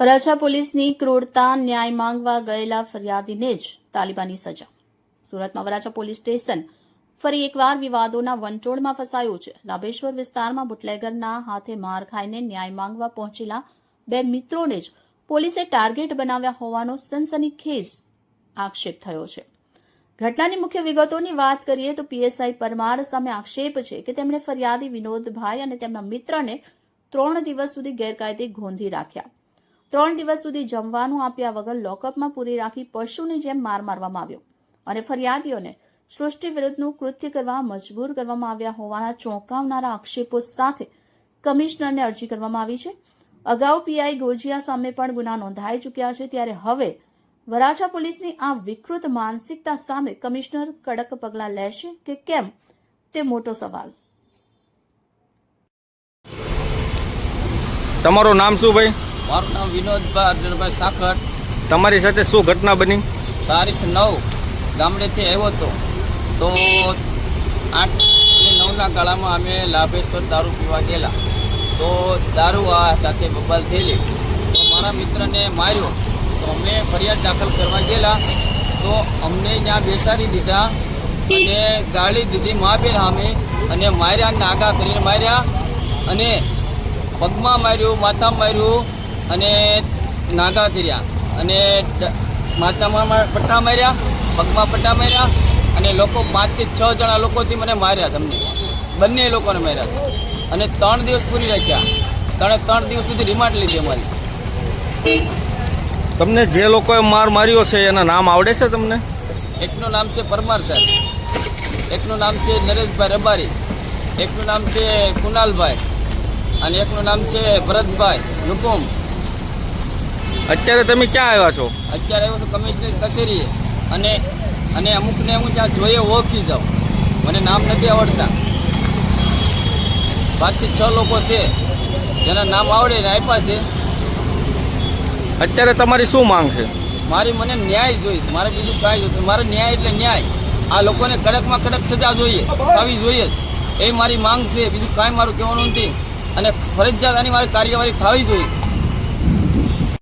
વરાછા પોલીસની ક્રૂરતા, ન્યાય માંગવા ગયેલા ફરિયાદીને જ તાલિબાની સજા. સુરતમાં વરાછા પોલીસ સ્ટેશન ફરી એકવાર વિવાદોના વંટોળમાં ફસાયું છે. લાભેશ્વર વિસ્તારમાં બુટલેગરના હાથે માર ખાઈને ન્યાય માંગવા પહોંચેલા બે મિત્રોને જ પોલીસે ટાર્ગેટ બનાવ્યા હોવાનો સનસનીખેજ આક્ષેપ થયો છે. ઘટનાની મુખ્ય વિગતોની વાત કરીએ તો પીએસઆઈ પરમાર સામે આક્ષેપ છે કે તેમણે ફરિયાદી વિનોદભાઈ અને તેમના મિત્રને ત્રણ દિવસ સુધી ગેરકાયદે ગોંધી રાખ્યા. ત્રણ દિવસ સુધી જમવાનું આપ્યા વગર લોકઅપમાં પૂરી રાખી પશુની જેમ માર મારવામાં આવ્યો અને ફરિયાદીઓને સૃષ્ટિ વિરુદ્ધનું કૃત્ય કરવા મજબૂર કરવામાં આવ્યા હોવાના ચોંકાવનારા આક્ષેપો સાથે કમિશનરને અરજી કરવામાં આવી છે. અગાઉ પીઆઈ ગોજિયા સામે પણ ગુના નોંધાઈ ચૂક્યા છે. ત્યારે હવે વરાછા પોલીસની આ વિકૃત માનસિકતા સામે કમિશનર કડક પગલાં લેશે કે કેમ? તે મોટો સવાલ. તમારું નામ શું ભાઈ? મારું નામ વિનોદભાઈ અર્જુનભાઈ સાખર. તમારી સાથે શું ઘટના બની? તારીખ નવ ગામડેથી આવ્યો હતો. તો આઠ નવના ગાળામાં અમે લાભેશ્વર દારૂ પીવા ગયેલા. તો દારૂ આ સાથે બબાલ થયેલી. તો મારા મિત્રને માર્યો. તો અમે ફરિયાદ દાખલ કરવા ગયેલા. તો અમને ત્યાં બેસાડી દીધા અને ગાળી દીધી મહાબેન સામે અને માર્યા નાગા કરીને માર્યા અને પગમાં માર્યું માથામાં માર્યું. અને નાગા કર્યા. અને માથામાં પટ્ટા માર્યા પગમાં પટ્ટા માર્યા અને લોકો પાંચથી છ જણા લોકોથી મને માર્યા તમને. બંને લોકોને માર્યા અને ત્રણ દિવસ પૂરી રાખ્યા. ત્રણે ત્રણ દિવસ સુધી રિમાન્ડ લીધી અમારી. તમને જે લોકોએ માર માર્યો છે એના નામ આવડે છે તમને? એકનું નામ છે પરમાર સાહેબ એકનું નામ છે નરેશભાઈ રબારી. એકનું નામ છે કુનાલભાઈ અને એકનું નામ છે ભરતભાઈ નુકુમ અત્યારે તમે ક્યાં આવ્યા છો? અત્યારે આવ્યો છું કમિશનર કચેરીએ. અને અને અમુકને હું ત્યાં જોઈએ ઓળખી જાઉં. મને નામ નથી આવડતા. બાકી છ લોકો છે. જેના નામ આવડે ને આપ્યા છે. અત્યારે તમારી શું માંગ છે? મારી મને ન્યાય જોઈશ. મારે બીજું કાંઈ જોઈતું મારે ન્યાય એટલે ન્યાય. આ લોકોને કડકમાં કડક સજા જોઈએ. આવી જોઈએ જ. એ મારી માંગ છે. બીજું કાંઈ મારું કહેવાનું નથી. અને ફરજિયાત આની મારી કાર્યવાહી થવી જોઈએ.